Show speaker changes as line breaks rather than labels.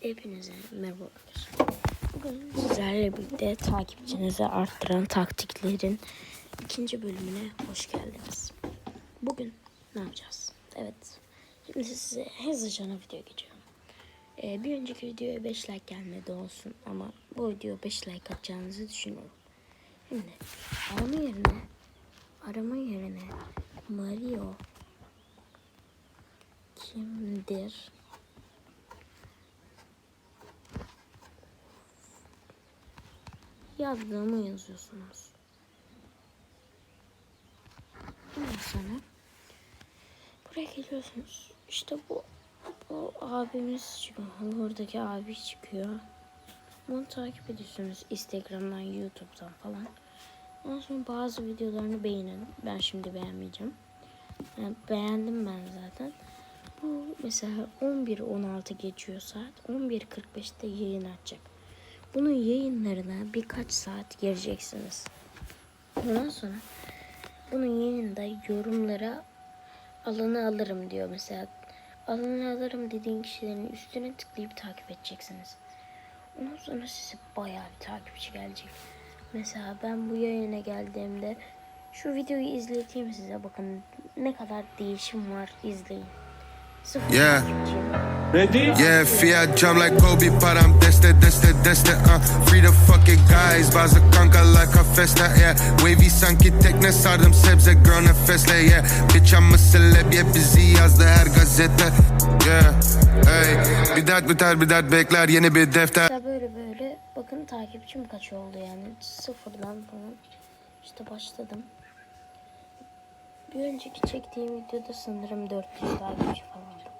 Hepinize merhaba. Bugün sizlerle birlikte takipçinizi arttıran taktiklerin ikinci bölümüne hoş geldiniz. Bugün ne yapacağız? Evet. Şimdi size hızlıca video geçiyorum. Ee, bir önceki videoya 5 like gelmedi olsun ama bu video 5 like atacağınızı düşünüyorum. Şimdi arama yerine arama yerine Mario kimdir? Yazdığımı yazıyorsunuz. Sonra buraya geliyorsunuz. İşte bu bu abimiz çıkıyor. Buradaki abi çıkıyor. Bunu takip ediyorsunuz Instagram'dan, YouTube'dan falan. Ondan sonra bazı videolarını beğenin. Ben şimdi beğenmeyeceğim. Yani beğendim ben zaten. Bu mesela 11-16 geçiyor saat. 11.45'te yayın açacak. Bunun yayınlarına birkaç saat gireceksiniz. Ondan sonra bunun yayında yorumlara alanı alırım diyor mesela. Alanı alırım dediğin kişilerin üstüne tıklayıp takip edeceksiniz. Ondan sonra size bayağı bir takipçi gelecek. Mesela ben bu yayına geldiğimde şu videoyu izleteyim size bakın ne kadar değişim var izleyin. Sıfır
Yeah.
takipçiyim.
Ready?
Yeah, Fiat jump like Kobe, param deste, deste, deste, uh. Free the fucking guys, bazı kanka like a festa, yeah. Wavy sanki tekne sardım sebze girl nefesle, yeah. Bitch I'm a celeb, yeah bizi yazdı her gazete, yeah. Hey, bir dert biter bir dert bekler yeni bir defter.
İşte böyle böyle. Bakın takipçim kaç oldu yani? Sıfırdan falan. İşte başladım. Bir önceki çektiğim videoda sanırım 400 takipçi falandı.